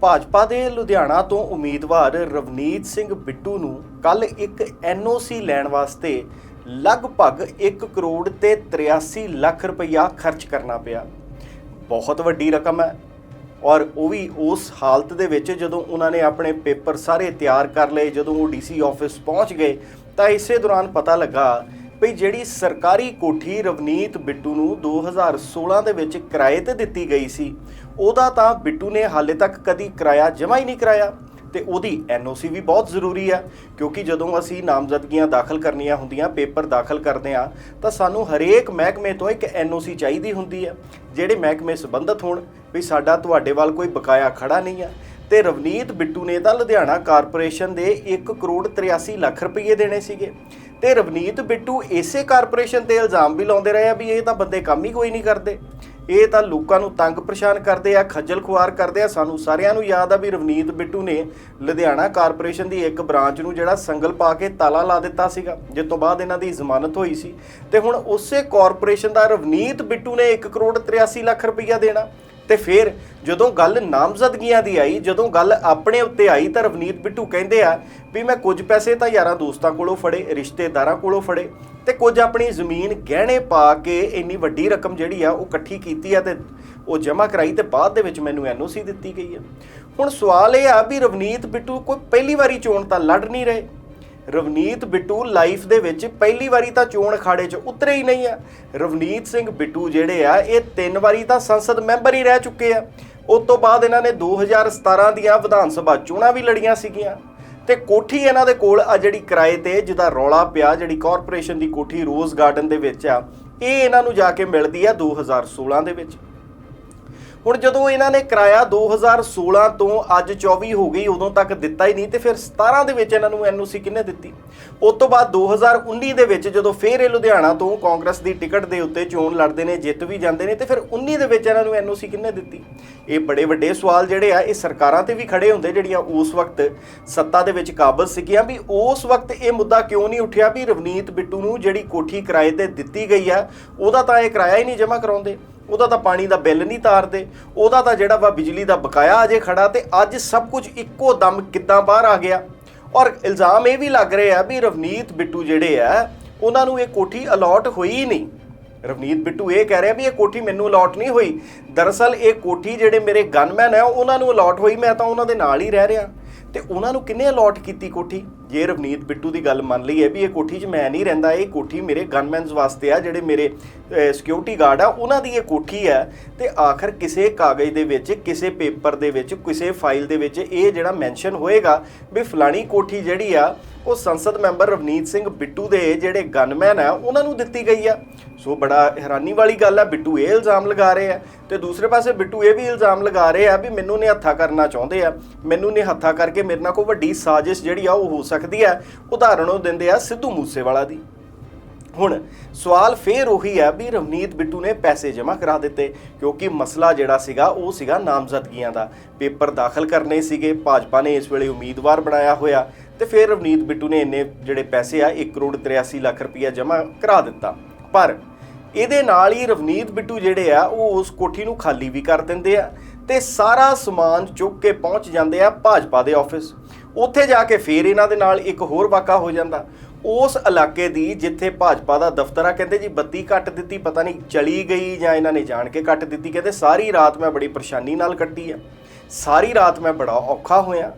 ਭਾਜਪਾ ਦੇ ਲੁਧਿਆਣਾ ਤੋਂ ਉਮੀਦਵਾਰ ਰਵਨੀਤ ਸਿੰਘ ਬਿੱਟੂ ਨੂੰ ਕੱਲ ਇੱਕ ਐਨਓਸੀ ਲੈਣ ਵਾਸਤੇ ਲਗਭਗ 1 ਕਰੋੜ ਤੇ 83 ਲੱਖ ਰੁਪਇਆ ਖਰਚ ਕਰਨਾ ਪਿਆ। ਬਹੁਤ ਵੱਡੀ ਰਕਮ ਹੈ ਔਰ ਉਹ ਵੀ ਉਸ ਹਾਲਤ ਦੇ ਵਿੱਚ ਜਦੋਂ ਉਹਨਾਂ ਨੇ ਆਪਣੇ ਪੇਪਰ ਸਾਰੇ ਤਿਆਰ ਕਰ ਲਏ, ਜਦੋਂ ਉਹ ਡੀਸੀ ਆਫਿਸ ਪਹੁੰਚ ਗਏ, ਤਾਂ ਇਸੇ ਦੌਰਾਨ ਪਤਾ ਲੱਗਾ ਵੀ ਜਿਹੜੀ ਸਰਕਾਰੀ ਕੋਠੀ ਰਵਨੀਤ ਬਿੱਟੂ ਨੂੰ 2016 ਦੇ ਵਿੱਚ ਕਿਰਾਏ ਤੇ ਦਿੱਤੀ ਗਈ ਸੀ, ਉਹਦਾ ਤਾਂ ਬਿੱਟੂ ਨੇ ਹਾਲੇ ਤੱਕ ਕਦੀ ਕਿਰਾਇਆ ਜਮ੍ਹਾਂ ਹੀ ਨਹੀਂ ਕਰਾਇਆ ਤੇ ਉਹਦੀ ਐਨਓਸੀ ਵੀ ਬਹੁਤ ਜ਼ਰੂਰੀ ਆ, ਕਿਉਂਕਿ ਜਦੋਂ ਅਸੀਂ ਨਾਮਜ਼ਦਗੀਆਂ ਦਾਖਲ ਕਰਨੀਆਂ ਹੁੰਦੀਆਂ, ਪੇਪਰ ਦਾਖਲ ਕਰਦੇ ਆ ਤਾਂ ਸਾਨੂੰ ਹਰੇਕ ਮਹਿਕਮੇ ਤੋਂ ਇੱਕ ਐਨਓਸੀ ਚਾਹੀਦੀ ਹੁੰਦੀ ਆ, ਜਿਹੜੇ ਮਹਿਕਮੇ ਸੰਬੰਧਤ ਹੋਣ ਵੀ ਸਾਡਾ ਤੁਹਾਡੇ ਵੱਲ ਕੋਈ ਬਕਾਇਆ ਖੜਾ ਨਹੀਂ ਆ। ਤੇ ਰਵਨੀਤ ਬਿੱਟੂ ਨੇ ਤਾਂ ਲੁਧਿਆਣਾ ਕਾਰਪੋਰੇਸ਼ਨ ਦੇ 1 ਕਰੋੜ 83 ਲੱਖ ਰੁਪਏ ਦੇਣੇ ਸੀਗੇ। ਤੇ ਰਵਨੀਤ ਬਿੱਟੂ ਇਸੇ ਕਾਰਪੋਰੇਸ਼ਨ ਤੇ ਇਲਜ਼ਾਮ ਵੀ ਲਾਉਂਦੇ ਰਹੇ ਆ ਵੀ ਇਹ ਤਾਂ ਬੰਦੇ ਕੰਮ ਹੀ ਕੋਈ ਨਹੀਂ ਕਰਦੇ। ਇਹ ਤਾਂ ਲੋਕਾਂ ਨੂੰ ਤੰਗ ਪਰੇਸ਼ਾਨ ਕਰਦੇ ਆ, ਖੱਜਲ ਖੁਆਰ ਕਰਦੇ ਆ। ਸਾਨੂੰ ਸਾਰਿਆਂ ਨੂੰ ਯਾਦ ਆ ਵੀ ਰਵਨੀਤ ਬਿੱਟੂ ਨੇ ਲੁਧਿਆਣਾ ਕਾਰਪੋਰੇਸ਼ਨ ਦੀ ਇੱਕ ਬ੍ਰਾਂਚ ਨੂੰ ਜਿਹੜਾ ਸੰਗਲ ਪਾ ਕੇ ਤਾਲਾ ਲਾ ਦਿੱਤਾ ਸੀਗਾ, ਜਿਸ ਤੋਂ ਬਾਅਦ ਇਹਨਾਂ ਦੀ ਜ਼ਮਾਨਤ ਹੋਈ ਸੀ। ਤੇ ਹੁਣ ਉਸੇ ਕਾਰਪੋਰੇਸ਼ਨ ਦਾ ਰਵਨੀਤ ਬਿੱਟੂ ਨੇ 1 ਕਰੋੜ 83 ਲੱਖ ਰੁਪਈਆ ਦੇਣਾ। ਤੇ ਫਿਰ ਜਦੋਂ ਗੱਲ ਨਾਮਜ਼ਦਗੀਆਂ ਦੀ ਆਈ, ਜਦੋਂ ਗੱਲ ਆਪਣੇ ਉੱਤੇ ਆਈ ਤਾਂ ਰਵਨੀਤ ਬਿੱਟੂ ਕਹਿੰਦੇ ਆ ਵੀ ਮੈਂ ਕੁਝ ਪੈਸੇ ਤਾਂ ਯਾਰਾਂ ਦੋਸਤਾਂ ਕੋਲੋਂ ਫੜੇ, ਰਿਸ਼ਤੇਦਾਰਾਂ ਕੋਲੋਂ ਫੜੇ ਤੇ ਕੁਝ ਆਪਣੀ ਜ਼ਮੀਨ ਗਹਿਣੇ ਪਾ ਕੇ ਇੰਨੀ ਵੱਡੀ ਰਕਮ ਜਿਹੜੀ ਆ ਉਹ ਇਕੱਠੀ ਕੀਤੀ ਆ ਤੇ ਉਹ ਜਮ੍ਹਾਂ ਕਰਾਈ ਤੇ ਬਾਅਦ ਦੇ ਵਿੱਚ ਮੈਨੂੰ ਐਨਓਸੀ ਦਿੱਤੀ ਗਈ ਆ। ਹੁਣ ਸਵਾਲ ਇਹ ਆ ਵੀ ਰਵਨੀਤ ਬਿੱਟੂ ਕੋਈ ਪਹਿਲੀ ਵਾਰੀ ਚੋਣ ਤਾਂ ਲੜ ਨਹੀਂ ਰਹੇ। ਰਵਨੀਤ ਬਿੱਟੂ ਲਾਈਫ ਦੇ ਵਿੱਚ ਪਹਿਲੀ ਵਾਰੀ ਤਾਂ ਚੋਣ ਅਖਾੜੇ 'ਚ ਉਤਰੇ ਹੀ ਨਹੀਂ ਆ। ਰਵਨੀਤ ਸਿੰਘ ਬਿੱਟੂ ਜਿਹੜੇ ਆ, ਇਹ ਤਿੰਨ ਵਾਰੀ ਤਾਂ ਸੰਸਦ ਮੈਂਬਰ ਹੀ ਰਹਿ ਚੁੱਕੇ ਆ। ਉਸ ਤੋਂ ਬਾਅਦ ਇਹਨਾਂ ਨੇ 2017 ਦੀਆਂ ਵਿਧਾਨ ਸਭਾ ਚੋਣਾਂ ਵੀ ਲੜੀਆਂ ਸੀਗੀਆਂ। ਤੇ ਕੋਠੀ ਇਹਨਾਂ ਦੇ ਕੋਲ ਆ ਜਿਹੜੀ ਕਿਰਾਏ ਤੇ ਜਿਹਦਾ ਰੌਲਾ ਪਿਆ, ਜਿਹੜੀ ਕਾਰਪੋਰੇਸ਼ਨ ਦੀ ਕੋਠੀ ਰੋਜ਼ ਗਾਰਡਨ ਦੇ ਵਿੱਚ ਆ, ਇਹ ਇਹਨਾਂ ਨੂੰ ਜਾ ਕੇ ਮਿਲਦੀ ਆ 2016 ਦੇ ਵਿੱਚ। ਹੁਣ ਜਦੋਂ ਇਹਨਾਂ ਨੇ ਕਿਰਾਇਆ 2016 ਤੋਂ ਅੱਜ 24 ਹੋ ਗਈ, ਉਦੋਂ ਤੱਕ ਦਿੱਤਾ ਹੀ ਨਹੀਂ ਤੇ ਫਿਰ 17 ਦੇ ਵਿੱਚ ਇਹਨਾਂ ਨੂੰ ਐਨਓਸੀ ਕਿੰਨੇ ਦਿੱਤੀ? ਉਸ ਤੋਂ ਬਾਅਦ 2019 ਦੇ ਵਿੱਚ ਜਦੋਂ ਫਿਰ ਇਹ ਲੁਧਿਆਣਾ ਤੋਂ ਕਾਂਗਰਸ ਦੀ ਟਿਕਟ ਦੇ ਉੱਤੇ ਚੋਣ ਲੜਦੇ ਨੇ, ਜਿੱਤ ਵੀ ਜਾਂਦੇ ਨੇ ਤੇ ਫਿਰ 19 ਦੇ ਵਿੱਚ ਇਹਨਾਂ ਨੂੰ ਐਨਓਸੀ ਕਿੰਨੇ ਦਿੱਤੀ? ਇਹ ਬੜੇ ਵੱਡੇ ਸਵਾਲ ਜਿਹੜੇ ਆ, ਇਹ ਸਰਕਾਰਾਂ ਤੇ ਵੀ ਖੜੇ ਹੁੰਦੇ ਜਿਹੜੀਆਂ ਉਸ ਵਕਤ ਸੱਤਾ ਦੇ ਵਿੱਚ ਕਾਬਜ਼ ਸੀਗੀਆਂ ਵੀ ਉਸ ਵਕਤ ਇਹ ਮੁੱਦਾ ਕਿਉਂ ਨਹੀਂ ਉੱਠਿਆ ਵੀ ਰਵਨੀਤ ਬਿੱਟੂ ਨੂੰ ਜਿਹੜੀ ਕੋਠੀ ਕਿਰਾਏ ਤੇ ਦਿੱਤੀ ਗਈ ਆ, ਉਹਦਾ ਤਾਂ ਇਹ ਕਿਰਾਇਆ ਹੀ ਨਹੀਂ ਜਮ੍ਹਾਂ ਕਰਾਉਂਦੇ। ਉਹਦਾ ਤਾਂ ਪਾਣੀ ਦਾ ਬਿੱਲ ਨਹੀਂ ਤਾਰਦੇ, ਉਹਦਾ ਤਾਂ ਜਿਹੜਾ ਵਾ ਬਿਜਲੀ ਦਾ ਬਕਾਇਆ ਅਜੇ ਖੜਾ ਤੇ ਅੱਜ ਸਭ ਕੁਝ ਇੱਕੋ ਦਮ ਕਿੱਦਾਂ ਬਾਹਰ ਆ ਗਿਆ। ਔਰ ਇਲਜ਼ਾਮ ਇਹ ਵੀ ਲੱਗ ਰਹੇ ਆ ਵੀ ਰਵਨੀਤ ਬਿੱਟੂ ਜਿਹੜੇ ਆ, ਉਹਨਾਂ ਨੂੰ ਇਹ ਕੋਠੀ ਅਲਾਟ ਹੋਈ ਨਹੀਂ। ਰਵਨੀਤ ਬਿੱਟੂ ਇਹ ਕਹਿ ਰਿਹਾ ਵੀ ਇਹ ਕੋਠੀ ਮੈਨੂੰ ਅਲਾਟ ਨਹੀਂ ਹੋਈ। ਦਰਅਸਲ ਇਹ ਕੋਠੀ ਜਿਹੜੇ ਮੇਰੇ ਗਨਮੈਨ ਹੈ ਉਹਨਾਂ ਨੂੰ ਅਲਾਟ ਹੋਈ, ਮੈਂ ਤਾਂ ਉਹਨਾਂ ਦੇ ਨਾਲ ਹੀ ਰਹਿ ਰਿਹਾ। ਤੇ ਉਹਨਾਂ ਨੂੰ ਕਿੰਨੇ ਅਲੋਟ ਕੀਤੀ ਕੋਠੀ? ਜੇ ਰਵਨੀਤ ਬਿੱਟੂ ਦੀ ਗੱਲ ਮੰਨ ਲਈ ਹੈ ਵੀ ਇਹ ਕੋਠੀ 'ਚ ਮੈਂ ਨਹੀਂ ਰਹਿੰਦਾ, ਇਹ ਕੋਠੀ ਮੇਰੇ ਗਨਮੈਨਸ ਵਾਸਤੇ ਆ, ਜਿਹੜੇ ਮੇਰੇ ਸਿਕਿਉਰਿਟੀ ਗਾਰਡ ਆ, ਉਹਨਾਂ ਦੀ ਇਹ ਕੋਠੀ ਹੈ ਤੇ ਆਖਰ ਕਿਸੇ ਕਾਗਜ਼ ਦੇ ਵਿੱਚ, ਕਿਸੇ ਪੇਪਰ ਦੇ ਵਿੱਚ, ਕਿਸੇ ਫਾਈਲ ਦੇ ਵਿੱਚ ਇਹ ਜਿਹੜਾ ਮੈਂਸ਼ਨ ਹੋਏਗਾ ਵੀ ਫਲਾਣੀ ਕੋਠੀ ਜਿਹੜੀ ਆ, ਉਹ ਸੰਸਦ ਮੈਂਬਰ ਰਵਨੀਤ ਸਿੰਘ ਬਿੱਟੂ ਦੇ ਜਿਹੜੇ ਗਨਮੈਨ ਆ, ਉਹਨਾਂ ਨੂੰ ਦਿੱਤੀ ਗਈ ਆ। ਸੋ ਬੜਾ ਹੈਰਾਨੀ ਵਾਲੀ ਗੱਲ ਹੈ ਬਿੱਟੂ ਇਹ ਇਲਜ਼ਾਮ ਲਗਾ ਰਹੇ ਆ। ਤੇ ਦੂਸਰੇ ਪਾਸੇ ਬਿੱਟੂ ਇਹ ਵੀ ਇਲਜ਼ਾਮ ਲਗਾ ਰਹੇ ਆ ਵੀ ਮੈਨੂੰ ਨੇ ਹੱਥਾ ਕਰਨਾ ਚਾਹੁੰਦੇ ਆ। ਮੈਨੂੰ ਨੇ ਹੱਥਾ ਕਰਕੇ ਮੇਰੇ ਨਾਲ ਕੋਈ ਵੱਡੀ ਸਾਜ਼ਿਸ਼ ਜਿਹੜੀ ਆ, ਉਹ ਹੋ ਸਕਦੀ ਆ। ਉਦਾਹਰਣ ਉਹ ਦਿੰਦੇ ਆ ਸਿੱਧੂ ਮੂਸੇਵਾਲਾ ਦੀ। ਹੁਣ ਸਵਾਲ ਫੇਰ ਉਹੀ ਹੈ ਵੀ ਰਵਨੀਤ ਬਿੱਟੂ ਨੇ ਪੈਸੇ ਜਮ੍ਹਾਂ ਕਰਾ ਦਿੱਤੇ, ਕਿਉਂਕਿ ਮਸਲਾ ਜਿਹੜਾ ਸੀਗਾ, ਉਹ ਸੀਗਾ ਨਾਮਜ਼ਦਗੀਆਂ ਦਾ। ਪੇਪਰ ਦਾਖਲ ਕਰਨੇ ਸੀਗੇ, ਭਾਜਪਾ ਨੇ ਇਸ ਵੇਲੇ ਉਮੀਦਵਾਰ ਬਣਾਇਆ ਹੋਇਆ। ਤੇ ਫਿਰ ਰਵਨੀਤ ਬਿੱਟੂ ਨੇ ਇੰਨੇ ਜਿਹੜੇ ਪੈਸੇ ਆ 1 ਕਰੋੜ 83 ਲੱਖ ਰੁਪਇਆ ਜਮ੍ਹਾਂ ਕਰਾ ਦਿੱਤਾ। ਪਰ ਇਹਦੇ ਨਾਲ ਹੀ ਰਵਨੀਤ ਬਿੱਟੂ ਜਿਹੜੇ ਆ, ਉਹ ਉਸ ਕੋਠੀ ਨੂੰ ਖਾਲੀ ਵੀ ਕਰ ਦਿੰਦੇ ਆ ਤੇ ਸਾਰਾ ਸਮਾਨ ਚੁੱਕ ਕੇ ਪਹੁੰਚ ਜਾਂਦੇ ਆ ਭਾਜਪਾ ਦੇ ਆਫਿਸ ਉੱਥੇ ਜਾ ਕੇ ਫੇਰ ਇਹਨਾਂ ਦੇ ਨਾਲ ਇੱਕ ਹੋਰ ਵਾਕਾ ਹੋ ਜਾਂਦਾ। ਉਸ ਇਲਾਕੇ ਦੀ ਜਿੱਥੇ ਭਾਜਪਾ ਦਾ ਦਫ਼ਤਰ ਆ, ਕਹਿੰਦੇ ਜੀ ਬੱਤੀ ਕੱਟ ਦਿੱਤੀ, ਪਤਾ ਨਹੀਂ ਚਲੀ ਗਈ ਜਾਂ ਇਹਨਾਂ ਨੇ ਜਾਣ ਕੇ ਕੱਟ ਦਿੱਤੀ, ਕਹਿੰਦੇ ਸਾਰੀ ਰਾਤ ਮੈਂ ਬੜੀ ਪਰੇਸ਼ਾਨੀ ਨਾਲ ਕੱਟੀ ਆ। ਸਾਰੀ ਰਾਤ ਮੈਂ ਬੜਾ ਔਖਾ ਹੋਇਆ।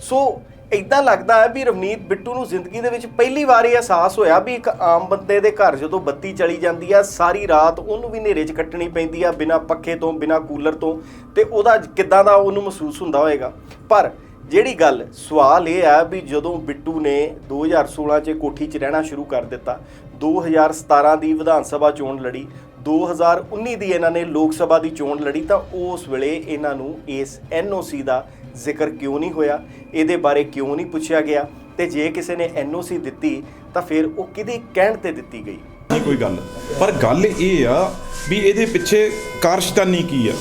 ਸੋ ਇਦਾਂ ਲੱਗਦਾ ਹੈ ਵੀ ਰਵਨੀਤ ਬਿੱਟੂ ਨੂੰ ਜ਼ਿੰਦਗੀ ਦੇ ਵਿੱਚ ਪਹਿਲੀ ਵਾਰ ਇਹ ਅਹਿਸਾਸ ਹੋਇਆ ਵੀ ਇੱਕ ਆਮ ਬੰਦੇ ਦੇ ਘਰ ਜਦੋਂ ਬੱਤੀ ਚਲੀ ਜਾਂਦੀ ਆ, ਸਾਰੀ ਰਾਤ ਉਹਨੂੰ ਵੀ ਹਨੇਰੇ 'ਚ ਕੱਟਣੀ ਪੈਂਦੀ ਆ, ਬਿਨਾਂ ਪੱਖੇ ਤੋਂ, ਬਿਨਾਂ ਕੂਲਰ ਤੋਂ ਤੇ ਉਹਦਾ ਕਿੱਦਾਂ ਦਾ ਉਹਨੂੰ ਮਹਿਸੂਸ ਹੁੰਦਾ ਹੋਏਗਾ। ਪਰ ਜਿਹੜੀ ਗੱਲ ਸਵਾਲ ਇਹ ਆ ਵੀ ਜਦੋਂ ਬਿੱਟੂ ਨੇ 2016 'ਚ ਕੋਠੀ 'ਚ ਰਹਿਣਾ ਸ਼ੁਰੂ ਕਰ ਦਿੱਤਾ 2017 ਦੀ ਵਿਧਾਨ ਸਭਾ ਚੋਣ ਲੜੀ 2019 ਦੀ ਇਹਨਾਂ ਨੇ ਲੋਕ ਸਭਾ ਦੀ ਚੋਣ ਲੜੀ ਤਾਂ ਉਸ ਵੇਲੇ ਇਹਨਾਂ ਨੂੰ ਇਸ ਐਨਓਸੀ ਦਾ ਜ਼ਿਕਰ ਕਿਉਂ ਨਹੀਂ ਹੋਇਆ? ਇਹਦੇ ਬਾਰੇ ਕਿਉਂ ਨਹੀਂ ਪੁੱਛਿਆ ਗਿਆ? ਤੇ ਜੇ ਕਿਸੇ ਨੇ ਐਨਓਸੀ ਦਿੱਤੀ, ਤਾਂ ਫਿਰ ਉਹ ਕਿਹਦੇ ਕਹਿਣ ਤੇ ਦਿੱਤੀ ਗਈ? ਨਹੀਂ, ਕੋਈ ਗੱਲ ਪਰ ਗੱਲ ਇਹ ਆ ਵੀ ਇਹਦੇ ਪਿੱਛੇ ਕਾਰਸ਼ਤਾਨੀ ਕੀ ਆ?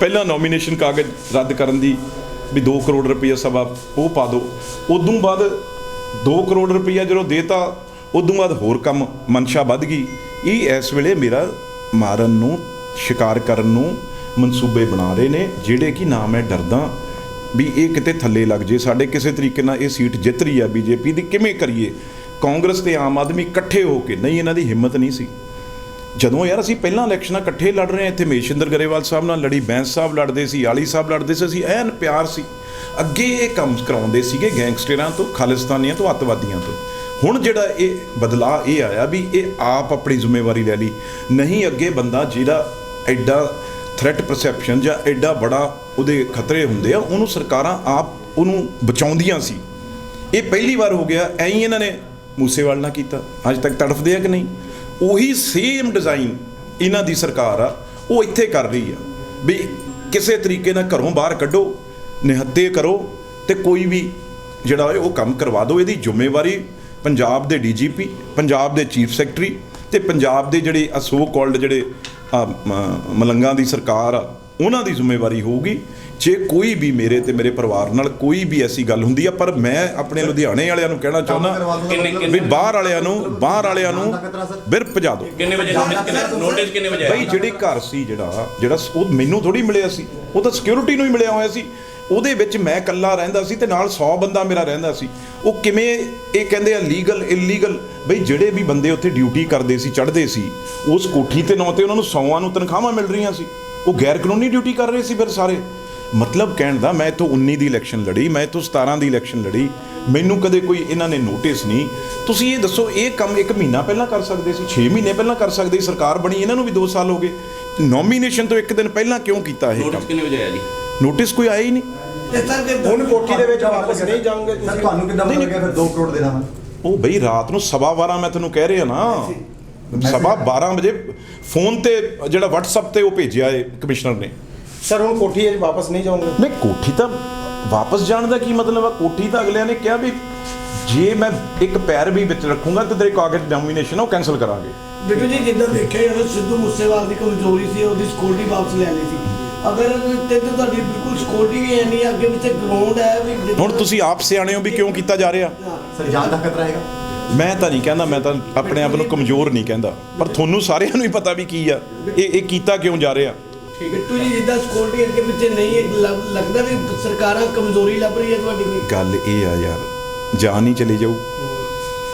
ਪਹਿਲਾਂ ਨੋਮੀਨੇਸ਼ਨ ਕਾਗਜ਼ ਰੱਦ ਕਰਨ ਦੀ ਵੀ 2 ਕਰੋੜ ਰੁਪਈਆ ਸਭਾ ਉਹ ਪਾ ਦਿਓ। ਉਦੋਂ ਬਾਅਦ 2 ਕਰੋੜ ਰੁਪਈਆ ਜਦੋਂ ਦੇਤਾ, ਉਦੋਂ ਬਾਅਦ ਹੋਰ ਕੰਮ ਮਨਸ਼ਾ ਵੱਧ ਗਈ। ਇਹ ਇਸ ਵੇਲੇ ਮੇਰਾ ਮਾਰਨ ਨੂੰ, ਸ਼ਿਕਾਰ ਕਰਨ ਨੂੰ ਮਨਸੂਬੇ ਬਣਾ ਰਹੇ ਨੇ, ਜਿਹੜੇ ਕਿ ਨਾ ਮੈਂ ਡਰਦਾ ਵੀ ਇਹ ਕਿਤੇ ਥੱਲੇ ਲੱਗ ਜੇ। ਸਾਡੇ ਕਿਸੇ ਤਰੀਕੇ ਨਾਲ ਇਹ ਸੀਟ ਜਿੱਤ ਰਹੀ ਆ ਬੀਜੇਪੀ ਦੀ, ਕਿਵੇਂ ਕਰੀਏ? ਕਾਂਗਰਸ ਤੇ ਆਮ ਆਦਮੀ ਇਕੱਠੇ ਹੋ ਕੇ, ਨਹੀਂ ਇਹਨਾਂ ਦੀ ਹਿੰਮਤ ਨਹੀਂ ਸੀ। ਜਦੋਂ ਯਾਰ ਅਸੀਂ ਪਹਿਲਾਂ ਇਲੈਕਸ਼ਨਾਂ ਇਕੱਠੇ ਲੜ ਰਹੇ ਹਾਂ, ਇੱਥੇ ਮੇਸ਼ਿੰਦਰ ਗਰੇਵਾਲ ਸਾਹਿਬ ਨਾਲ, ਲੜੀ ਬੈਂਸ ਸਾਹਿਬ ਲੜਦੇ ਸੀ, ਆਲੀ ਸਾਹਿਬ ਲੜਦੇ ਸੀ, ਅਸੀਂ ਐਨ ਪਿਆਰ ਸੀ। ਅੱਗੇ ਇਹ ਕੰਮ ਕਰਾਉਂਦੇ ਸੀਗੇ ਗੈਂਗਸਟਰਾਂ ਤੋਂ, ਖਾਲਿਸਤਾਨੀਆਂ ਤੋਂ, ਅੱਤਵਾਦੀਆਂ ਤੋਂ। ਹੁਣ ਜਿਹੜਾ ਇਹ ਬਦਲਾਅ ਇਹ ਆਇਆ ਵੀ ਇਹ ਆਪ ਆਪਣੀ ਜ਼ਿੰਮੇਵਾਰੀ ਲੈ ਲਈ। ਨਹੀਂ ਅੱਗੇ ਬੰਦਾ ਜਿਹੜਾ ਐਡਾ ਥ੍ਰੈਟ ਪਰਸੈਪਸ਼ਨ ਜਾਂ ਐਡਾ ਬੜਾ ਉਹਦੇ ਖਤਰੇ ਹੁੰਦੇ ਆ ਉਹਨੂੰ ਸਰਕਾਰਾਂ ਆਪ ਉਹਨੂੰ ਬਚਾਉਂਦੀਆਂ ਸੀ। ਇਹ ਪਹਿਲੀ ਵਾਰ ਹੋ ਗਿਆ ਐਂ ਹੀ ਇਹਨਾਂ ਨੇ ਮੂਸੇਵਾਲ ਨਾਲ ਕੀਤਾ। ਅੱਜ ਤੱਕ ਤੜਫਦੇ ਆ ਕਿ ਨਹੀਂ? ਉਹੀ ਸੇਮ ਡਿਜ਼ਾਈਨ ਇਹਨਾਂ ਦੀ ਸਰਕਾਰ ਆ ਉਹ ਇੱਥੇ ਕਰ ਰਹੀ ਆ। ਵੀ ਕਿਸੇ ਤਰੀਕੇ ਨਾਲ ਘਰੋਂ ਬਾਹਰ ਕੱਢੋ ਨਿਹੱਤੇ ਕਰੋ ਤੇ ਕੋਈ ਵੀ ਜਿਹੜਾ ਉਹ ਕੰਮ ਕਰਵਾ ਦਿਓ। ਇਹਦੀ ਜ਼ਿੰਮੇਵਾਰੀ ਪੰਜਾਬ ਦੇ ਡੀਜੀਪੀ ਪੰਜਾਬ ਦੇ ਚੀਫ ਸੈਕਟਰੀ ਤੇ ਪੰਜਾਬ ਦੇ ਜਿਹੜੇ ਅਸੋ ਕਾਲਡ ਜਿਹੜੇ ਆ, ਮਲੰਗਾਂ ਦੀ ਸਰਕਾਰ ਆ ਉਹਨਾਂ ਦੀ ਜ਼ਿੰਮੇਵਾਰੀ ਹੋਊਗੀ। ਜੇ ਕੋਈ ਵੀ ਮੇਰੇ ਤੇ ਮੇਰੇ ਪਰਿਵਾਰ ਨਾਲ ਕੋਈ ਵੀ ਐਸੀ ਗੱਲ ਹੁੰਦੀ ਆ ਪਰ ਮੈਂ ਆਪਣੇ ਲੁਧਿਆਣੇ ਵਾਲਿਆਂ ਨੂੰ ਕਹਿਣਾ ਚਾਹੁੰਦਾ ਵੀ ਬਾਹਰ ਵਾਲਿਆਂ ਨੂੰ ਬਾਹਰ ਵਾਲਿਆਂ ਨੂੰ ਬਿਰ ਭਜਾ ਦਿਓ। ਕਿੰਨੇ ਵਜੇ ਨੋਟਿਸ ਕਿੰਨੇ ਨੋਟਿਸ ਕਿੰਨੇ ਵਜੇ ਬਈ ਜਿਹੜੀ ਘਰ ਸੀ ਜਿਹੜਾ ਜਿਹੜਾ ਉਹ ਮੈਨੂੰ ਥੋੜੀ ਮਿਲਿਆ ਸੀ। ਉਹ ਤਾਂ ਸਿਕਿਉਰਿਟੀ ਨੂੰ ਹੀ ਮਿਲਿਆ ਹੋਇਆ ਸੀ। ਉਹਦੇ ਵਿੱਚ ਮੈਂ ਇਕੱਲਾ ਰਹਿੰਦਾ ਸੀ ਤੇ ਨਾਲ 100 ਬੰਦਾ ਮੇਰਾ ਰਹਿੰਦਾ ਸੀ। ਉਹ ਕਿਵੇਂ ਇਹ ਕਹਿੰਦੇ ਆ ਲੀਗਲ ਇਲੀਗਲ ਬਈ ਜਿਹੜੇ ਵੀ ਬੰਦੇ ਉੱਥੇ ਡਿਊਟੀ ਕਰਦੇ ਸੀ ਚੜ੍ਹਦੇ ਸੀ ਉਸ ਕੋਠੀ ਤੇ ਨਾਂ ਤੇ ਉਹਨਾਂ ਨੂੰ ਸੌਆਂ ਨੂੰ ਤਨਖਾਹਾਂ ਮਿਲ ਰਹੀਆਂ ਸੀ। ਉਹ ਗੈਰ ਕਾਨੂੰਨੀ ਡਿਊਟੀ ਕਰ ਰਹੇ ਸੀ ਫਿਰ ਸਾਰੇ। ਮਤਲਬ ਕਹਿਣ ਦਾ ਮੈਂ ਇੱਥੋਂ 19 ਦੀ ਇਲੈਕਸ਼ਨ ਲੜੀ ਮੈਂ ਇੱਥੋਂ 17 ਦੀ ਇਲੈਕਸ਼ਨ ਲੜੀ ਮੈਨੂੰ ਕਦੇ ਕੋਈ ਇਹਨਾਂ ਨੇ ਨੋਟਿਸ ਨਹੀਂ। ਤੁਸੀਂ ਇਹ ਦੱਸੋ ਇਹ ਕੰਮ ਇੱਕ ਮਹੀਨਾ ਪਹਿਲਾਂ ਕਰ ਸਕਦੇ ਸੀ 6 ਮਹੀਨੇ ਪਹਿਲਾਂ ਕਰ ਸਕਦੇ ਸੀ ਸਰਕਾਰ ਬਣੀ ਇਹਨਾਂ ਨੂੰ ਵੀ 2 ਸਾਲ ਹੋ ਗਏ। ਨੋਮੀਨੇਸ਼ਨ ਤੋਂ ਇੱਕ ਦਿਨ ਪਹਿਲਾਂ ਕਿਉਂ ਕੀਤਾ ਇਹ ਨੋਟਿਸ ਕਿੰਨੇ ਵਜੇ ਆਇਆ ਜੀ? ਨੋਟਿਸ ਕੋਈ ਆਇਆ ਹੀ ਨਹੀਂ। ਹੁਣ ਕੋਠੀ ਦੇ ਵਿੱਚ ਵਾਪਸ ਨਹੀਂ ਜਾਓਗੇ ਤੁਸੀਂ? ਤੁਹਾਨੂੰ ਕਿੱਦਾਂ ਪਤਾ ਲੱਗਿਆ ਫਿਰ 2 ਕਰੋੜ ਦੇਣਾ ਵਾ ਉਹ ਬਈ ਰਾਤ ਨੂੰ ਸਵਾ 12 ਮੈਂ ਤੁਹਾਨੂੰ ਕਹਿ ਰਿਹਾ ਨਾ। ਸਵਾ 12 ਵਜੇ ਫੋਨ ਤੇ ਜਿਹੜਾ WhatsApp ਤੇ ਉਹ ਭੇਜਿਆ ਏ ਕਮਿਸ਼ਨਰ ਨੇ। ਸਰ ਹੁਣ ਕੋਠੀ ਵਿੱਚ ਵਾਪਸ ਨਹੀਂ ਜਾਓਗੇ? ਨਹੀਂ ਕੋਠੀ ਤਾਂ ਵਾਪਸ ਜਾਣ ਦਾ ਕੀ ਮਤਲਬ ਆ? ਕੋਠੀ ਤਾਂ ਅਗਲਿਆਂ ਨੇ ਕਿਹਾ ਵੀ ਜੇ ਮੈਂ ਇੱਕ ਪੈਰ ਵੀ ਵਿੱਚ ਰੱਖੂੰਗਾ ਤੇ ਤੇਰੇ ਕਾਗਜ਼ ਡੋਮੀਨੇਸ਼ਨ ਉਹ ਕੈਨਸਲ ਕਰਾਂਗੇ। ਬਿੱਟੂ ਜੀ ਜਿੱਦਾਂ ਦੇਖਿਆ ਜਾਂਦਾ ਸਿੱਧੂ ਮੂਸੇਵਾਲ ਦੀ ਕਮਜ਼ੋਰੀ ਸੀ ਉਹਦੀ ਸਿਕਿਉਰਿਟੀ ਵਾਪਸ ਲੈ ਲਈ ਸੀ। ਅਗਰ ਤੇ ਤੇ ਤੁਹਾਡੀ ਬਿਲਕੁਲ ਸਿਕਿਉਰਿਟੀ ਵੀ ਨਹੀਂ ਅੱਗੇ ਪਿੱਛੇ ਗਰਾਊਂਡ ਹੈ ਵੀ ਹੁਣ ਤੁਸੀਂ ਆਪ ਸਿਆਣੇ ਹੋ ਵੀ ਕਿਉਂ ਕੀਤਾ ਜਾ ਰਿਹਾ। ਸਰ ਜਾਨ ਦਾ ਖਤਰਾ ਹੈਗਾ। ਮੈਂ ਤਾਂ ਨਹੀਂ ਕਹਿੰਦਾ ਮੈਂ ਤਾਂ ਆਪਣੇ ਆਪ ਨੂੰ ਕਮਜ਼ੋਰ ਨਹੀਂ ਕਹਿੰਦਾ। ਪਰ ਤੁਹਾਨੂੰ ਸਾਰਿਆਂ ਨੂੰ ਹੀ ਪਤਾ ਵੀ ਕੀ ਆ। ਇਹ ਇਹ ਕੀਤਾ ਕਿਉਂ ਜਾ ਰਿਹਾ? ਬਿੱਟੂ ਜੀ ਜਿੱਦਾਂ ਸਿਕਿਉਰਿਟੀ ਅੱਗੇ ਪਿੱਛੇ ਨਹੀਂ ਹੈ, ਲੱਗ- ਲੱਗਦਾ ਵੀ ਸਰਕਾਰਾਂ ਕਮਜ਼ੋਰੀ ਲੱਭ ਰਹੀ ਹੈ ਤੁਹਾਡੀ ਕੋਈ? ਗੱਲ ਇਹ ਆ ਯਾਰ ਜਾਨ ਹੀ ਚਲੀ ਜਾਊ।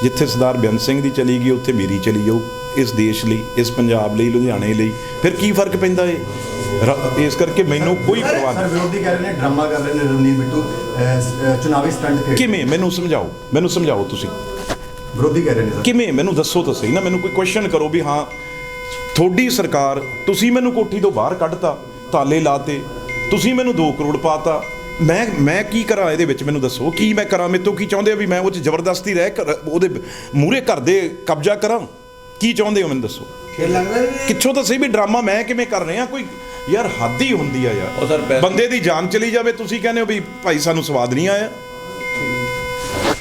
ਜਿੱਥੇ ਸਰਦਾਰ ਬੇਅੰਤ ਸਿੰਘ ਦੀ ਚਲੀ ਗਈ ਉੱਥੇ ਮੇਰੀ ਚਲੀ ਜਾਊ। ਇਸ ਦੇਸ਼ ਲਈ ਇਸ ਪੰਜਾਬ ਲਈ ਲੁਧਿਆਣੇ ਲਈ। ਫਿਰ ਕੀ ਫ਼ਰਕ ਪੈਂਦਾ ਏ ਰ- ਇਸ ਕਰਕੇ ਮੈਨੂੰ ਕੋਈ ਪਰਵਾਹ ਸਰ ਨਹੀਂ ਵਿਰੋਧੀ ਕਹਿ ਰਹੇ ਨੇ ਡਰਾਮਾ ਕਰ ਰਹੇ ਨੇ ਰਵਨੀਤ ਬਿੱਟੂ। ਅਹ, ਸ- ਅਹ, ਚੁਣਾਵੀ ਸਟੰਟ ਖੇਡ ਕਿਵੇਂ? ਮੈਨੂੰ ਸਮਝਾਓ। ਮੈਨੂੰ ਸਮਝਾਓ ਤੁਸੀਂ। ਵਿਰੋਧੀ ਕਹਿ ਰਹੇ ਨੇ ਸਰ। ਕਿਵੇਂ? ਮੈਨੂੰ ਦੱਸੋ ਤਾਂ ਸਹੀ ਨਾ ਮੈਨੂੰ ਕੋਈ ਕੁਐਸਚਨ ਕਰੋ ਵੀ ਹਾਂ ਤੁਹਾਡੀ ਸਰਕਾਰ ਤੁਸੀਂ ਮੈਨੂੰ ਕੋਠੀ ਤੋਂ ਬਾਹਰ ਕੱਢਤਾ ਤਾਲੇ ਲਾਤੇ ਤੁਸੀਂ ਮੈਨੂੰ 2 ਕਰੋੜ ਪਾਤਾ। ਮੈਂ ਮੈਂ ਕੀ ਕਰਾਂ ਇਹਦੇ ਵਿੱਚ? ਮੈਨੂੰ ਦੱਸੋ ਕੀ ਮੈਂ ਕਰਾਂ? ਮੇਰੇ ਤੋਂ ਕੀ ਚਾਹੁੰਦੇ ਹੋ ਵੀ ਮੈਂ ਉਹ 'ਚ ਜ਼ਬਰਦਸਤੀ ਰਹਿ ਕਰ ਉਹਦੇ ਮੂਰੇ ਘਰ ਦੇ ਕਬਜ਼ਾ ਕਰਾਂ? ਕੀ ਚਾਹੁੰਦੇ ਹੋ ਮੈਨੂੰ ਦੱਸੋ? ਫਿਰ ਲੱਗਦਾ ਵੀ ਕਿੱਥੋਂ ਤਾਂ ਸਹੀ ਵੀ ਡਰਾਮਾ ਮੈਂ ਕਿਵੇਂ ਕਰ ਰਿਹਾ? ਕੋਈ ਯਾਰ ਹੱਦ ਹੀ ਹੁੰਦੀ ਆ ਯਾਰ। ਬੰਦੇ ਦੀ ਜਾਨ ਚਲੀ ਜਾਵੇ ਤੁਸੀਂ ਕਹਿੰਦੇ ਹੋ ਵੀ ਭਾਈ ਸਾਨੂੰ ਸਵਾਦ ਨਹੀਂ ਆਇਆ।